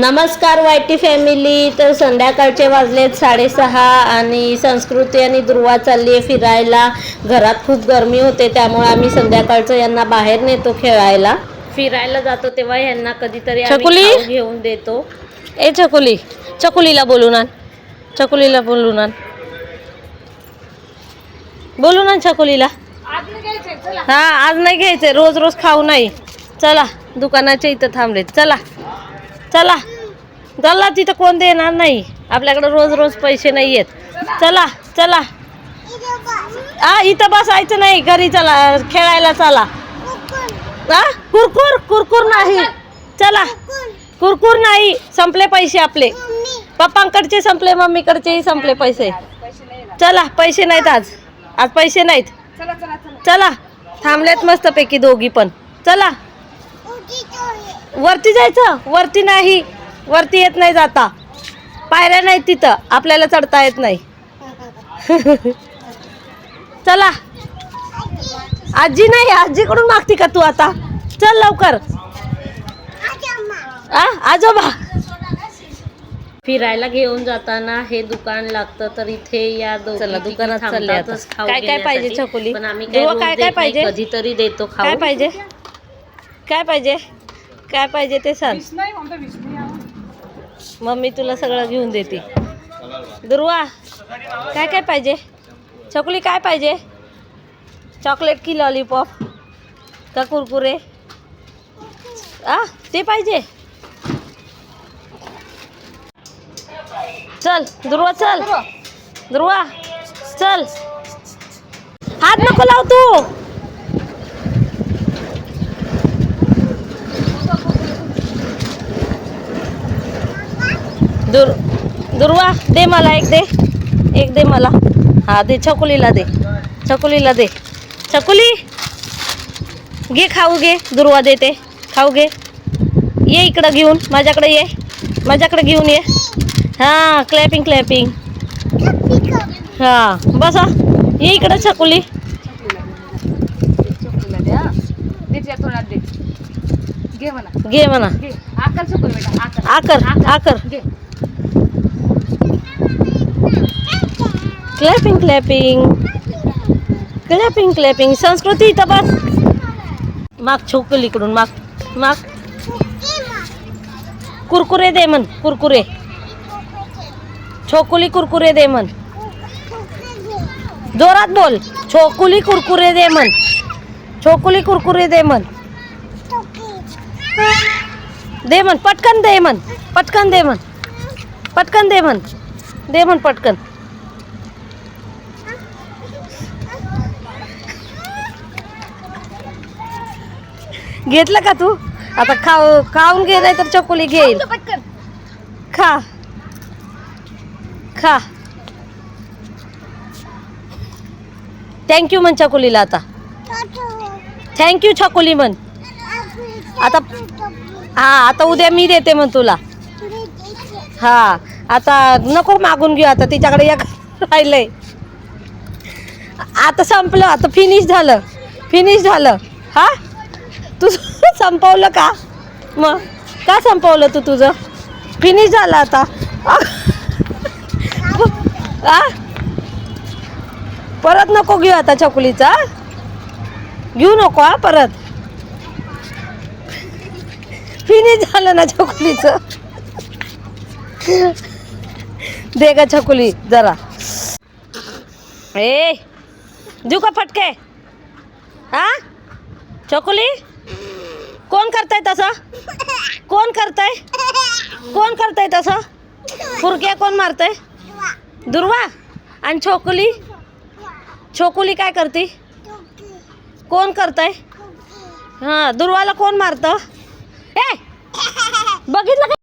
नमस्कार YT family. तर संध्याकाळचे वाजलेत साडेसहा आणि संस्कृती आणि ध्रुवा चालली आहे फिरायला. घरात खूप गरमी होते त्यामुळे आम्ही संध्याकाळचं यांना बाहेर नेतो खेळायला. फिरायला जातो तेव्हा यांना कधीतरी आम्ही चकुली? खाऊ घेऊन देतो. ए चकुली. चकुलीला बोलून आण चकुलीला बोलून आण बोलून आण चकुलीला. हा आज नाही घ्यायचंय रोज रोज खाऊ नाही. चला दुकानाच्या इथं थांबले चला. चला. चला तिथं कोण देणार नाही. आपल्याकडे रोज रोज पैसे नाही आहेत चला चला. हा इथं बसायचं नाही. घरी चला खेळायला चला. हा कुरकुर कुरकुर नाही. चला. कुरकुर नाही. संपले पैसे आपले. पप्पांकडचे संपले मम्मीकडचेही संपले पैसे. चला पैसे नाहीत आज. आज पैसे नाहीत. चला थांबलेत मस्तपैकी दोघी पण. चला. वरती जायचं? वरती नाही. वरती येत नाही जाता. पायऱ्या नाहीत तिथं. आपल्याला चढता येत नाही. चला. आजी नाही आजीकडून मागती का तू आता? चल लवकर. आ आजोबा. फिरायला घेऊन जाताना हे दुकान लागतं तर इथे या चला, दुकानात चालले आता. काय- काय पाहिजे? पण आम्ही काय काय- काय नाही, पाहिजे? कधीतरी देतो काय पाहिजे? काय पाहिजे? काय पाहिजे ते सांग. मम्मी तुला सगळं घेऊन देते. दुर्वा काय काय पाहिजे? चकली काय पाहिजे? चॉकलेट की लॉलीपॉप? का कुरकुरे? आ ते पाहिजे. चल दुर्वा चल. दुर्वा चल. हात नको लाव तू. दुर दुर्वा दे मला एक दे. एक दे मला. हा दे छकुलीला दे. छकुलीला दे. छकुली! घे खाऊ घे. दुर्वा देते. खाऊ घे. ये इकडं घेऊन माझ्याकडे ये. माझ्याकडे घेऊन ये. हाँ क्लॅपिंग क्लॅपिंग हाँ बसा. ये इकडं छकुली. घे म्हणा. घे म्हणा. आकर आकर. आकर क्लॅपिंग क्लॅपिंग क्लॅपिंग क्लॅपिंग संस्कृती तपास माग छोकल इकडून माग माग. कुरकुरे दे म्हण कुरकुरे. छोकुली कुरकुरे दे म्हण. जोरात बोल. छोकुली कुरकुरे दे म्हण. छोकुली कुरकुरे दे म्हण. दे म्हण पटकन दे म्हण. पटकन दे म्हण. पटकन दे म्हण. दे म्हण पटकन. घेतलं का तू? आता खाऊ खाऊन घे नाही तर चकोली घेईल. खा. खा. थँक्यू म्हण चकोलीला आता. थँक्यू छकोली म्हण. आता हा आता उद्या मी देते म्हण तुला. हा आता नको मागून घेऊ आता तिच्याकडे एक राहिलंय. आता संपलं आता फिनिश झालं. फिनिश झालं. हा? तू संपवलं का? मग का संपवलं तू तुझं? फिनिश झालं आता. आ? परत नको घेऊ आता चकुलीचा घेऊ नको हा परत. फिनिश झालं ना चकुलीचं दे ग छकुली जरा. ए देऊ का फटके? हा चकुली कोण करताय तसं? कोण करताय? कोण करताय तसं? फुरक्या कोण मारतंय? दुर्वा आणि छोकुली? छोकुली काय करते? कोण करताय? हां दुर्वाला कोण मारतं? ए! बघितलं